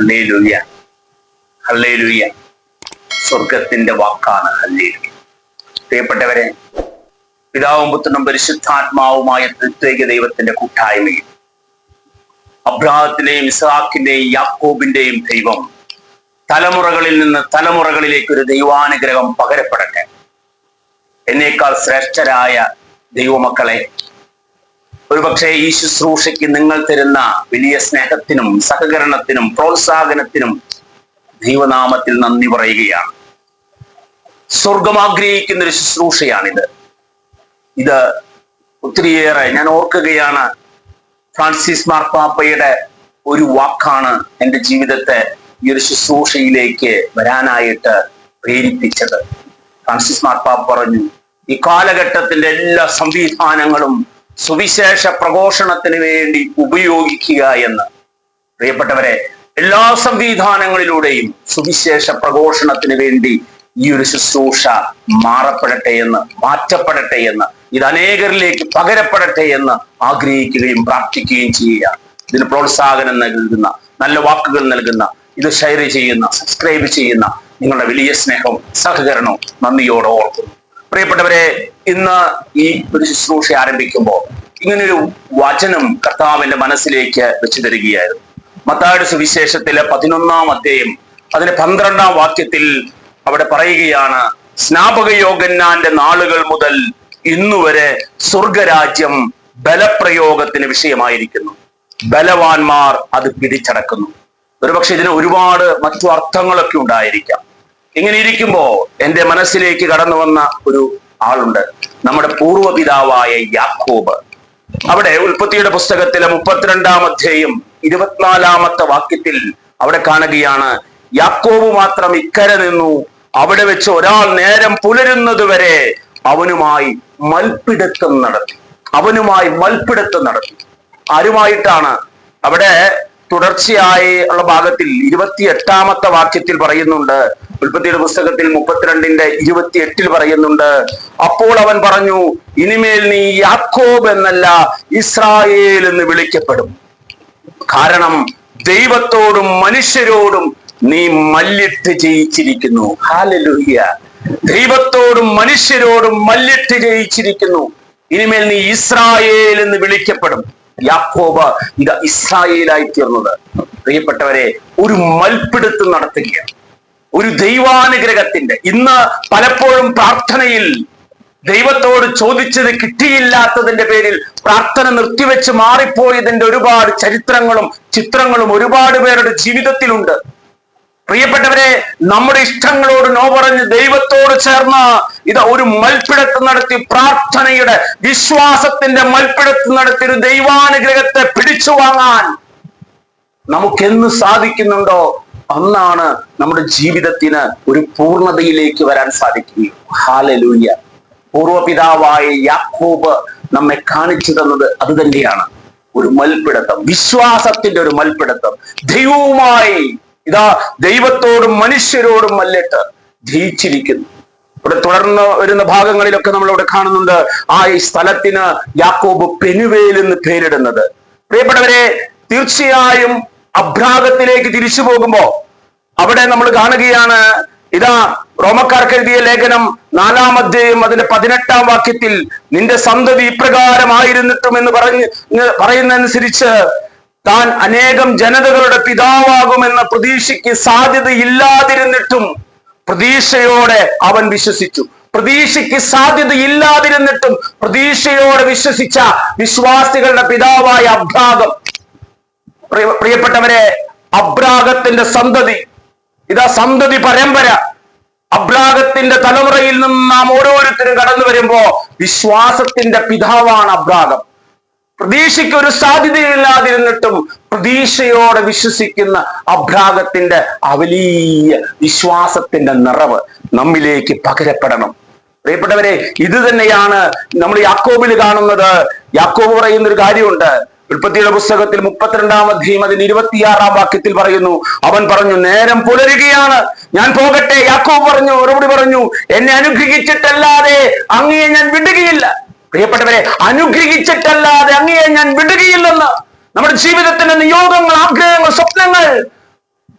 Hallelujah. Hallelujah. സ്വർഗത്തിന്റെ വാക്കാണ് hallelujah. പ്രിയപ്പെട്ടവരെ പിതാവും പുത്രനും പരിശുദ്ധാത്മാവുമായ ത്രിത്വേക ദൈവത്തിന്റെ കൂട്ടായ്മയിൽ അബ്രാഹത്തിന്റെയും ഇസാഖിന്റെയും യാക്കോബിന്റെയും ദൈവം തലമുറകളിൽ നിന്ന് തലമുറകളിലേക്ക് ഒരു ദൈവാനുഗ്രഹം പകരപ്പെടട്ടെ. എന്നേക്കാൾ ശ്രേഷ്ഠരായ ദൈവമക്കളെ ഒരുപക്ഷെ ഈ ശുശ്രൂഷയ്ക്ക് നിങ്ങൾ തരുന്ന വലിയ സ്നേഹത്തിനും സഹകരണത്തിനും പ്രോത്സാഹനത്തിനും ദൈവനാമത്തിൽ നന്ദി പറയുകയാണ്. സ്വർഗം ആഗ്രഹിക്കുന്ന ഒരു ശുശ്രൂഷയാണിത്. ഇത് ഒത്തിരിയേറെ ഞാൻ ഓർക്കുകയാണ് ഫ്രാൻസിസ് മാർപ്പാപ്പയുടെ ഒരു വാക്കാണ് എന്റെ ജീവിതത്തെ ഈ ഒരു ശുശ്രൂഷയിലേക്ക് വരാനായിട്ട് പ്രേരിപ്പിച്ചത്. ഫ്രാൻസിസ് മാർപ്പാപ്പ പറഞ്ഞു ഈ കാലഘട്ടത്തിന്റെ എല്ലാ സംവിധാനങ്ങളും സുവിശേഷ പ്രഘോഷണത്തിന് വേണ്ടി ഉപയോഗിക്കുക എന്ന്. പ്രിയപ്പെട്ടവരെ എല്ലാ സംവിധാനങ്ങളിലൂടെയും സുവിശേഷ പ്രഘോഷണത്തിന് വേണ്ടി ഈ ഒരു ശുശ്രൂഷ മാറപ്പെടട്ടെ എന്ന് മാറ്റപ്പെടട്ടെ എന്ന് ഇത് അനേകരിലേക്ക് പകരപ്പെടട്ടെ എന്ന് ആഗ്രഹിക്കുകയും പ്രാർത്ഥിക്കുകയും ചെയ്യുക. ഇതിന് പ്രോത്സാഹനം നൽകുന്ന നല്ല വാക്കുകൾ നൽകുന്ന ഇത് ഷെയർ ചെയ്യുന്ന സബ്സ്ക്രൈബ് ചെയ്യുന്ന നിങ്ങളുടെ വലിയ സ്നേഹവും സഹകരണവും നന്ദിയോടെ ഓർക്കുന്നു. പ്രിയപ്പെട്ടവരെ ഇന്ന് ഈ ഒരു ശുശ്രൂഷ ആരംഭിക്കുമ്പോൾ ഇങ്ങനൊരു വചനം കർത്താവിന്റെ മനസ്സിലേക്ക് വെച്ചു തരികയായിരുന്നു മത്തായുടെ സുവിശേഷത്തിലെ പതിനൊന്നാം അധ്യായം അതിന്റെ പന്ത്രണ്ടാം വാക്യത്തിൽ അവിടെ പറയുകയാണ് സ്നാപക യോഗന്നാന്റെ നാളുകൾ മുതൽ ഇന്നുവരെ സ്വർഗരാജ്യം ബലപ്രയോഗത്തിന് വിഷയമായിരിക്കുന്നു. ബലവാന്മാർ അത് പിടിച്ചടക്കുന്നു. ഒരുപക്ഷെ ഇതിന് ഒരുപാട് മറ്റു അർത്ഥങ്ങളൊക്കെ ഉണ്ടായിരിക്കാം. ഇങ്ങനെ ഇരിക്കുമ്പോ എന്റെ മനസ്സിലേക്ക് കടന്നു വന്ന ഒരു ആളുണ്ട്. നമ്മുടെ പൂർവപിതാവായ യാക്കോബ്. അവിടെ ഉൽപ്പത്തിയുടെ പുസ്തകത്തിലെ മുപ്പത്തിരണ്ടാം അധ്യായം ഇരുപത്തിനാലാമത്തെ വാക്യത്തിൽ അവിടെ കാണുകയാണ് യാക്കോബ് മാത്രം ഇക്കരെ നിന്നു. അവിടെ വെച്ച് ഒരാൾ നേരം പുലരുന്നത് വരെ അവനുമായി മൽപ്പിടുത്തം നടത്തി. അവനുമായി മൽപ്പിടുത്തം നടത്തി. ആരുമായിട്ടാണ്? അവിടെ തുടർച്ചയായി ഉള്ള ഭാഗത്തിൽ ഇരുപത്തി എട്ടാമത്തെ വാക്യത്തിൽ പറയുന്നുണ്ട്. ഉൽപ്പത്തിയുടെ പുസ്തകത്തിൽ മുപ്പത്തിരണ്ടിന്റെ ഇരുപത്തി എട്ടിൽ പറയുന്നുണ്ട്. അപ്പോൾ അവൻ പറഞ്ഞു ഇനിമേൽ നീ യാക്കോബ് എന്നല്ല ഇസ്രായേൽ എന്ന് വിളിക്കപ്പെടും. കാരണം ദൈവത്തോടും മനുഷ്യരോടും നീ മല്ലിട്ട് ജയിച്ചിരിക്കുന്നു. ഹാലലുഹ്യ ദൈവത്തോടും മനുഷ്യരോടും മല്ലിട്ട് ജയിച്ചിരിക്കുന്നു. ഇനിമേൽ നീ ഇസ്രായേൽ എന്ന് വിളിക്കപ്പെടും. യാക്കോബ് ഇത് ഇസ്രായേലായി തീർന്നത്. പ്രിയപ്പെട്ടവരെ ഒരു മൽപ്പിടുത്തം നടത്തുകയാണ്. ഒരു ദൈവാനുഗ്രഹത്തിന്റെ ഇന്ന് പലപ്പോഴും പ്രാർത്ഥനയിൽ ദൈവത്തോട് ചോദിച്ചത് കിട്ടിയില്ലാത്തതിന്റെ പേരിൽ പ്രാർത്ഥന നിർത്തിവെച്ച് മാറിപ്പോയതിന്റെ ഒരുപാട് ചരിത്രങ്ങളും ചിത്രങ്ങളും ഒരുപാട് പേരുടെ ജീവിതത്തിലുണ്ട്. പ്രിയപ്പെട്ടവരെ നമ്മുടെ ഇഷ്ടങ്ങളോട് നോ പറഞ്ഞ് ദൈവത്തോട് ചേർന്ന് ഇത് ഒരു മൽപ്പിടുത്തം നടത്തി പ്രാർത്ഥനയുടെ വിശ്വാസത്തിന്റെ മൽപ്പിടുത്തം നടത്തി ഒരു ദൈവാനുഗ്രഹത്തെ പിടിച്ചു വാങ്ങാൻ നമുക്കെന്ന് സാധിക്കുന്നുണ്ടോ? അന്നാണ് നമ്മുടെ ജീവിതത്തിന് ഒരു പൂർണതയിലേക്ക് വരാൻ സാധിക്കുകയും. ഹാലലൂയ്യ പൂർവപിതാവായ യാക്കോബ് നമ്മെ കാണിച്ചു തന്നത് അത് തന്നെയാണ്. ഒരു മൽപ്പിടുത്തം വിശ്വാസത്തിന്റെ ഒരു മൽപ്പിടുത്തം. ദൈവവുമായി ഇതാ ദൈവത്തോടും മനുഷ്യരോടും മല്ലിട്ട് ജയിച്ചിരിക്കുന്നു ഇവിടെ തുടർന്ന് വരുന്ന ഭാഗങ്ങളിലൊക്കെ നമ്മൾ ഇവിടെ കാണുന്നുണ്ട് ആ ഈ സ്ഥലത്തിന് യാക്കോബ് പെനുവേൽ എന്ന് പേരിടുന്നത്. പ്രിയപ്പെട്ടവരെ തീർച്ചയായും അഭ്രാഗത്തിലേക്ക് തിരിച്ചു പോകുമ്പോ അവിടെ നമ്മൾ കാണുകയാണ് ഇതാ റോമക്കാർക്ക് എഴുതിയ ലേഖനം നാലാം അധ്യായം അതിന്റെ പതിനെട്ടാം വാക്യത്തിൽ നിന്റെ സന്തതി ഇപ്രകാരമായിരുന്നിട്ടും എന്ന് പറഞ്ഞ് പറയുന്നതനുസരിച്ച് താൻ അനേകം ജനതകളുടെ പിതാവാകുമെന്ന പ്രതീക്ഷയ്ക്ക് സാധ്യതയില്ലാതിരുന്നിട്ടും പ്രതീക്ഷയോടെ അവൻ വിശ്വസിച്ചു. പ്രതീക്ഷയ്ക്ക് സാധ്യതയില്ലാതിരുന്നിട്ടും പ്രതീക്ഷയോടെ വിശ്വസിച്ച വിശ്വാസികളുടെ പിതാവായ പ്രിയ- പ്രിയപ്പെട്ടവരെ അബ്രാഗത്തിന്റെ സന്തതി. ഇതാ സന്തതി പരമ്പര. അബ്രാഗത്തിന്റെ തലമുറയിൽ നിന്ന് നാം ഓരോരുത്തരും കടന്നു വരുമ്പോ വിശ്വാസത്തിന്റെ പിതാവാണ് അബ്രാഗം പ്രതീക്ഷയ്ക്ക് ഒരു സാധ്യതയില്ലാതിരുന്നിട്ടും പ്രതീക്ഷയോടെ വിശ്വസിക്കുന്ന അഭ്രാഗത്തിന്റെ അവലീയ വിശ്വാസത്തിന്റെ നിറവ് നമ്മിലേക്ക് പകരപ്പെടണം. പ്രിയപ്പെട്ടവരെ ഇത് തന്നെയാണ് നമ്മൾ യാക്കോബിൽ കാണുന്നത്. യാക്കോബ് പറയുന്ന ഒരു കാര്യമുണ്ട്. ഉൽപ്പത്തിയുടെ പുസ്തകത്തിൽ മുപ്പത്തിരണ്ടാം അധ്യയം അതിന് ഇരുപത്തിയാറാം വാക്യത്തിൽ പറയുന്നു. അവൻ പറഞ്ഞു നേരം പുലരുകയാണ്. ഞാൻ പോകട്ടെ. യാക്കോബ് പറഞ്ഞു മറുപടി പറഞ്ഞു എന്നെ അനുഗ്രഹിച്ചിട്ടല്ലാതെ അങ്ങയെ ഞാൻ വിടുകയില്ല. പ്രിയപ്പെട്ടവരെ അനുഗ്രഹിച്ചിട്ടല്ലാതെ അങ്ങയെ ഞാൻ വിടുകയില്ലെന്ന് നമ്മുടെ ജീവിതത്തിന്റെ നിയോഗങ്ങൾ ആഗ്രഹങ്ങൾ സ്വപ്നങ്ങൾ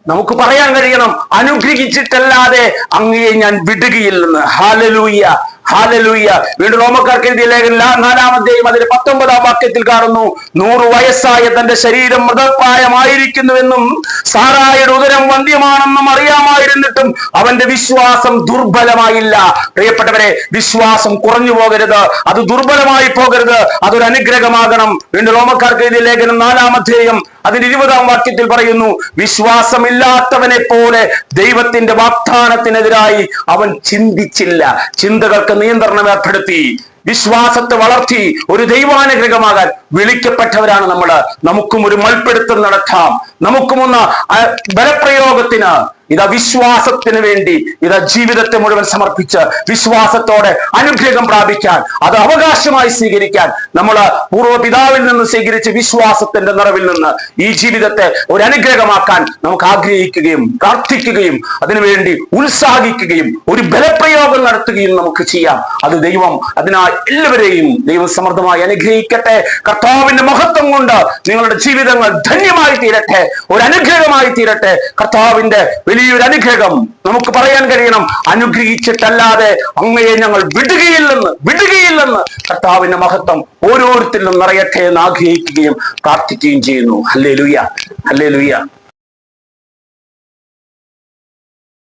നമുക്ക് പറയാൻ കഴിയണം. അനുഗ്രഹിച്ചിട്ടല്ലാതെ അങ്ങയെ ഞാൻ വിടുകയില്ലെന്ന്. ഹാലലൂയ ഹാലലൂയ വീണ്ടും റോമക്കാർക്ക് എഴുതിയ ലേഖനം നാലാമത്തെയും അതിന്റെ പത്തൊമ്പതാം വാക്യത്തിൽ കാണുന്നു നൂറ് വയസ്സായ തന്റെ ശരീരം മൃതപ്രായമായിരിക്കുന്നുവെന്നും സാറായുടെ ഉദരം വന്ധ്യമാണെന്നും അറിയാമായിരുന്നിട്ടും അവന്റെ വിശ്വാസം ദുർബലമായില്ല. പ്രിയപ്പെട്ടവരെ വിശ്വാസം കുറഞ്ഞു പോകരുത്. അത് ദുർബലമായി പോകരുത്. അതൊരു അനുഗ്രഹമാകണം. വീണ്ടും റോമക്കാർക്ക് എഴുതിയ ലേഖനം നാലാമധ്യേയം അതിന്റെ ഇരുപതാം വാക്യത്തിൽ പറയുന്നു വിശ്വാസമില്ലാത്തവനെ പോലെ ദൈവത്തിന്റെ വാഗ്ദാനത്തിനെതിരായി അവൻ ചിന്തിച്ചില്ല. ചിന്തകൾക്ക് നിയന്ത്രണം ഏർപ്പെടുത്തി വിശ്വാസത്തെ വളർത്തി ഒരു ദൈവാനുഗ്രഹമാകാൻ വിളിക്കപ്പെട്ടവരാണ് നമ്മൾ നമുക്കും ഒരു മൽപ്പിടുത്തം നടത്താം നമുക്കും ഒന്ന് ബലപ്രയോഗത്തിന് ഇതാ വിശ്വാസത്തിന് വേണ്ടി ഇതാ ജീവിതത്തെ മുഴുവൻ സമർപ്പിച്ച് വിശ്വാസത്തോടെ അനുഗ്രഹം പ്രാപിക്കാൻ അത് അവകാശമായി സ്വീകരിക്കാൻ നമ്മൾ പൂർവപിതാവിൽ നിന്ന് സ്വീകരിച്ച വിശ്വാസത്തിന്റെ നിറവിൽ നിന്ന് ഈ ജീവിതത്തെ ഒരു അനുഗ്രഹമാക്കാൻ നമുക്ക് ആഗ്രഹിക്കുകയും പ്രാർത്ഥിക്കുകയും അതിനുവേണ്ടി ഉത്സാഹിക്കുകയും ഒരു ബലപ്രയോഗം നടത്തുകയും നമുക്ക് ചെയ്യാം. അത് ദൈവം അതിനാൽ എല്ലാവരെയും ദൈവം സമൃദ്ധമായി അനുഗ്രഹിക്കട്ടെ. കർത്താവിന്റെ മഹത്വം കൊണ്ട് നിങ്ങളുടെ ജീവിതങ്ങൾ ധന്യമായി തീരട്ടെ ഒരു അനുഗ്രഹമായി തീരട്ടെ. കർത്താവിന്റെ വലിയൊരു അനുഗ്രഹം നമുക്ക് പറയാൻ കഴിയണം. അനുഗ്രഹിച്ചിട്ടല്ലാതെ അങ്ങയെ ഞങ്ങൾ വിടുകയില്ലെന്ന് വിടുകയില്ലെന്ന് കർത്താവിന്റെ മഹത്വം ഓരോരുത്തരിലും നിറയട്ടെ എന്ന് ആഗ്രഹിക്കുകയും പ്രാർത്ഥിക്കുകയും ചെയ്യുന്നു. അല്ലേ ലുയ്യ അല്ലേ ലുയ്യ